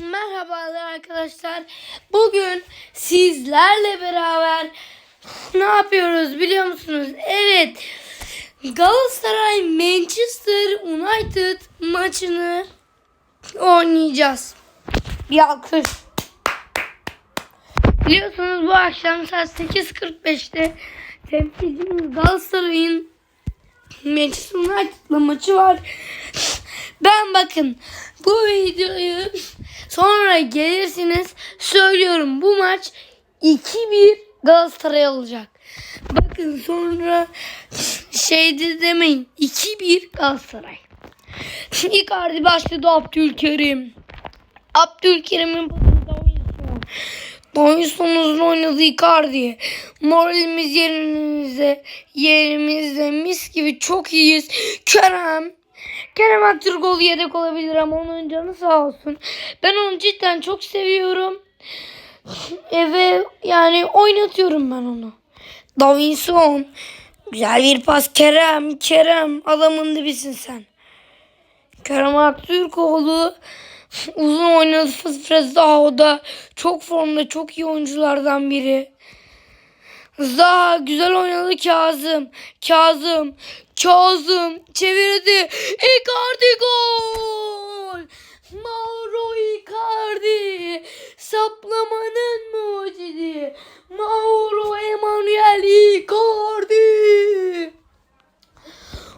Merhabalar arkadaşlar. Bugün sizlerle beraber ne yapıyoruz biliyor musunuz? Evet. Galatasaray Manchester United maçını oynayacağız. Bir alkış. Biliyorsunuz bu akşam saat 8.45'te temsilcimiz Galatasaray'ın Manchester United'la maçı var. Ben bakın bu videoyu sonra gelirsiniz söylüyorum bu maç 2-1 Galatasaray olacak. Bakın sonra şeyde demeyin 2-1 Galatasaray. Icardi başladı Abdülkerim. Abdülkerim'in pasını Davinson. Davinson'un oynadığı Icardi. Moralimiz yerimizde. Yerimizde mis gibi çok iyiyiz. Kerem. Kerem Aktürkoğlu yedek olabilir ama onun canı sağ olsun. Ben onu cidden çok seviyorum. E ve yani oynatıyorum ben onu. Davinson. Güzel bir pas. Kerem. Kerem. Adamın dibisin sen. Kerem Aktürkoğlu uzun oynadı daha o da çok formda çok iyi oyunculardan biri. Zaha güzel oynadı Kazım. Kazım. Kazım çevirdi. Icardi gol. Mauro Icardi. Saplamanın mucidi. Mauro Emanuel Icardi.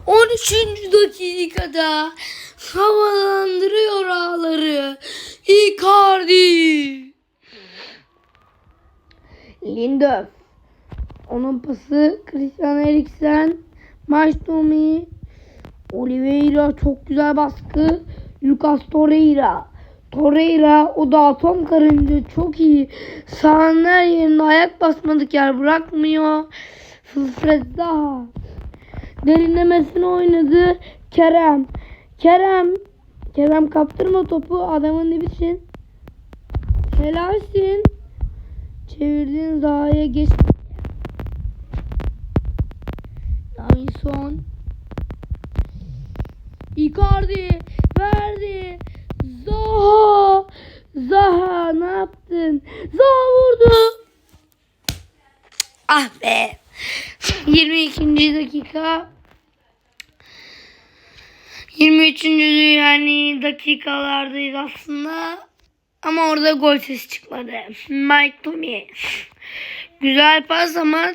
13. dakikada havalandırıyor ağları. Icardi. Lindelöf. Onun pası Christian Eriksen. Maestumi. Oliveira çok güzel baskı. Lucas Torreira. Torreira o da atom karınca çok iyi. Sahanın her yerine ayak basmadık yer bırakmıyor. Fred daha. Derinlemesine oynadı. Kerem. Kerem. Kerem kaptırma topu. Adamın dibisin. Helalsin. Çevirdiğin Zaha'ya geç. Davinson. Icardi. Verdi. Zaha. Zaha ne yaptın? Zaha vurdu. Ah be. 22. dakika. 23. yani dakikalardayız aslında. Ama orada gol sesi çıkmadı. Mike Tomy. Güzel pas ama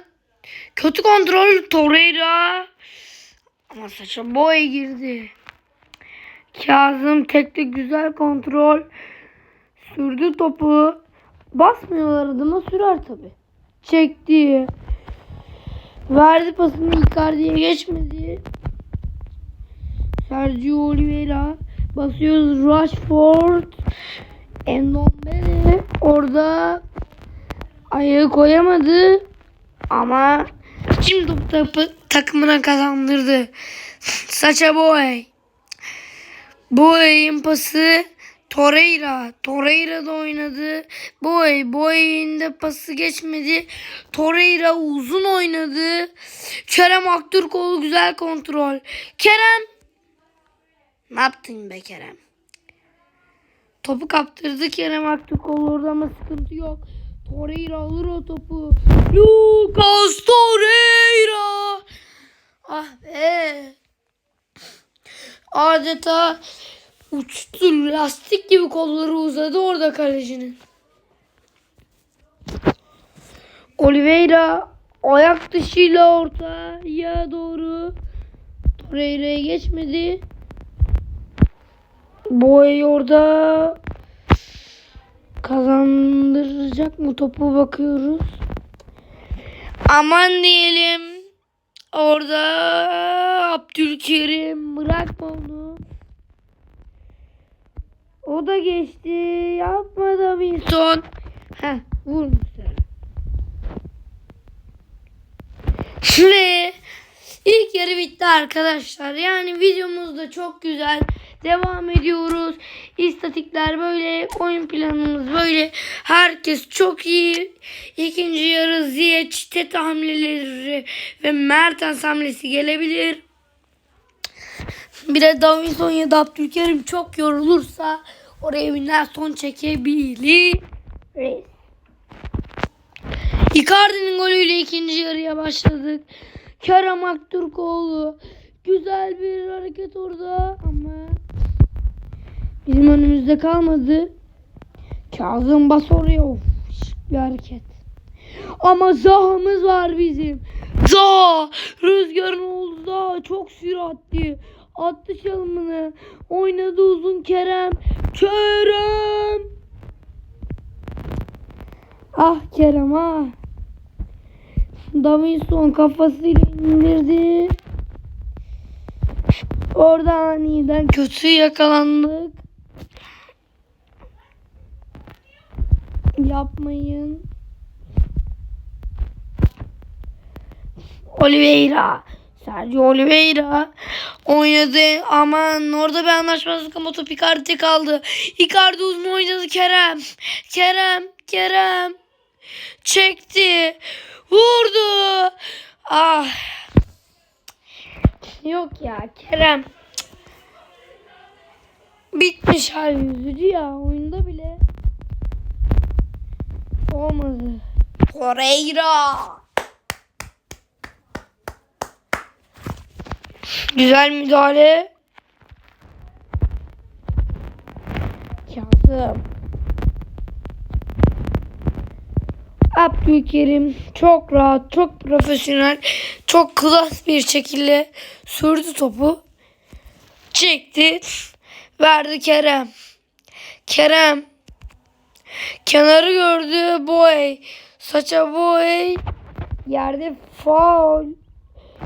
kötü kontrol Torreira. Ama saça boy girdi. Kazım tekte güzel kontrol. Sürdü topu. Basmıyorlar adıma sürer tabi. Çekti. Verdi pasını Icardi'ye geçmedi. Sergio Oliveira basıyoruz Rashford Endombele orada ayağı koyamadı ama şimdi topu takımına kazandırdı. Saça Boy. Boy'un pası Torreira. Torreira da oynadı. Boy. Boy'un da pası geçmedi. Torreira uzun oynadı. Kerem Aktürkoğlu güzel kontrol. Kerem. Ne yaptın be Kerem? Topu kaptırdı Kerem Aktürkoğlu orada ama sıkıntı yok. Torreira alır o topu. Lucas Torreira. Ah be. Adeta uçtu. Lastik gibi kolları uzadı orada kalecinin. Oliveira ayak dışıyla ortaya doğru Torreira'ya geçmedi. Boy orada kazandıracak mı topu bakıyoruz. Aman diyelim. Orada Abdülkerim bırakma onu. O da geçti. Yapma da son. Heh vurmuşlar. Ve ilk yarı bitti arkadaşlar. Yani videomuz da çok güzel. Devam ediyoruz. İstatikler böyle. Oyun planımız böyle. Herkes çok iyi. İkinci yarı Ziyech, Tete hamleleri ve Mertens hamlesi gelebilir. Bir de Davinson ya da Abdülkerim çok yorulursa Oraya binden son çekebiliriz. Icardi'nin golüyle ikinci yarıya başladık. Kerem Aktürkoğlu. Güzel bir hareket orada ama bizim önümüzde kalmadı. Kazım bas oraya. Of, şık bir hareket. Ama Zaha'mız var bizim. Zaha. Rüzgarın oldu Zaha. Çok süratli. Attı çalımını. Oynadı uzun Kerem. Kerem. Ah Kerem ah. Davinson kafasıyla indirdi. Orada aniden kötü yakalandık. Yapmayın. Oliveira. Sergio Oliveira oynadı. Aman orada bir anlaşmazlık ama top Icardi kaldı. Icardi uzun oynadı Kerem. Kerem. Kerem. Çekti. Vurdu. Ah. Yok ya Kerem. Bitmiş hal yüzücü ya oyunda bile. Olmadı. Torreira. Güzel müdahale. Kazım. Abdülkerim çok rahat, çok profesyonel, çok klas bir şekilde sürdü topu. Çekti. Verdi Kerem. Kerem. Kenarı gördü Boy. Saça Boy. Yerde faul.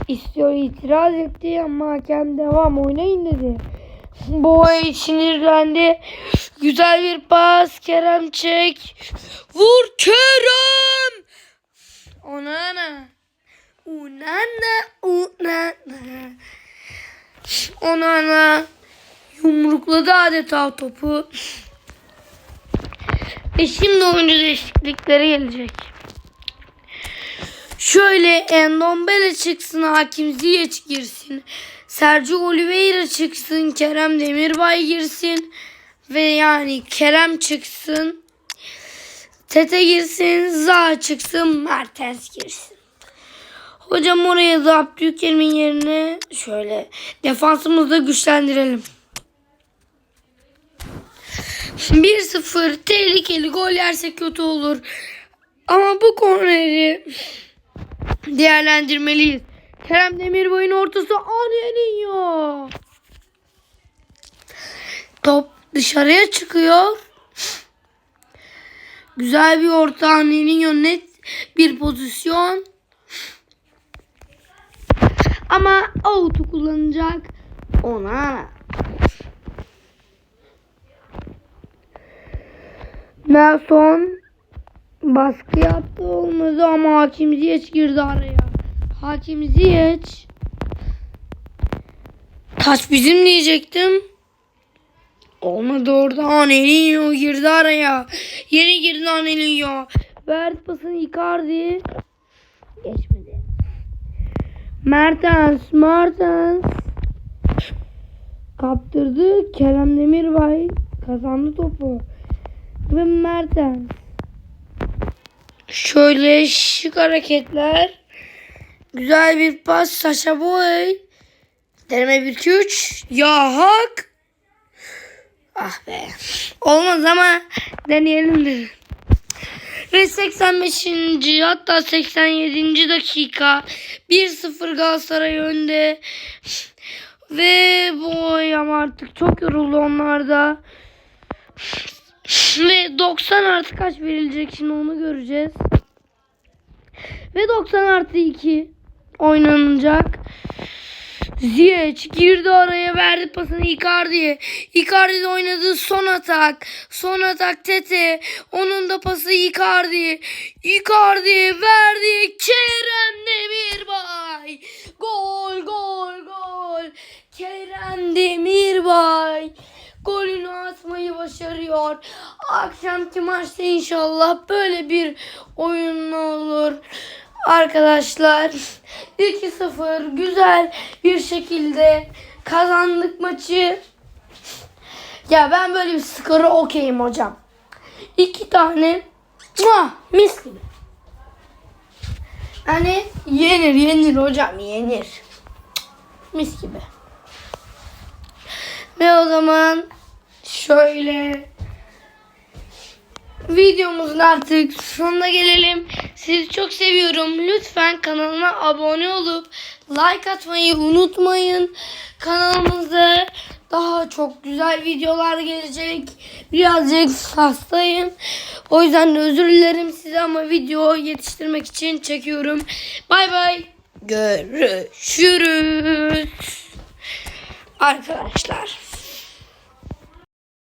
İstiyor itiraz etti ama hakem devam oynayın dedi. Boy sinirlendi. Güzel bir pas. Kerem çek. Vur adeta topu. Ve şimdi oyuncu değişiklikleri gelecek. Şöyle Endombele çıksın, Hakim Ziyech girsin. Sergio Oliveira çıksın, Kerem Demirbay girsin. Ve yani Kerem çıksın. Tete girsin, Zaha çıksın, Mertens girsin. Hocam oraya da Abdülkerim'in yerine şöyle defansımızı da güçlendirelim. 1-0 tehlikeli gol yersek kötü olur. Ama bu korneri değerlendirmeliyiz. Kerem Demirbay'ın ortası Anelio. Top dışarıya çıkıyor. Güzel bir orta Anelio net bir pozisyon. Ama out'u kullanacak. Ona Nelson baskı yaptı olmadı ama Hakim Ziyech girdi araya. Hakim Ziyech taç bizim diyecektim. Olmadı orada Anelio girdi araya. Yeni girdi Anelio. Verdi pasını Icardi. Geçmedi. Mertens, Mertens. Kaptırdı. Kerem Demirbay kazandı topu. Ve Mertens. Şöyle şık hareketler. Güzel bir pas. Saşa Boy. Deneme 1 2 3. Ya hak. Ah be. Olmaz ama deneyelim dedim. Ve 85. hatta 87. dakika 1-0 Galatasaray önde. Ve boy ama artık çok yoruldu onlar da. Ve 90 artı kaç verilecek şimdi onu göreceğiz. Ve 90 artı 2 oynanacak. Ziyech girdi araya verdi pasını Icardi'ye. Icardi de oynadığı son atak. Son atak Tete. Onun da pası Icardi. Icardi verdi. Kerem Demirbay. Gol gol gol. Kerem Demirbay golünü atmayı başarıyor. Akşamki maçta inşallah böyle bir oyun olur. Arkadaşlar 2-0 güzel bir şekilde kazandık maçı. Ya ben böyle bir skoru okeyim hocam. İki tane muah, mis gibi. Hani yenir yenir hocam yenir. Mis gibi. Ve o zaman şöyle videomuzun artık sonuna gelelim. Sizi çok seviyorum. Lütfen kanalıma abone olup like atmayı unutmayın. Kanalımızda daha çok güzel videolar gelecek. Birazcık hastayım. O yüzden de özür dilerim size ama video yetiştirmek için çekiyorum. Bay bay. Görüşürüz. Arkadaşlar.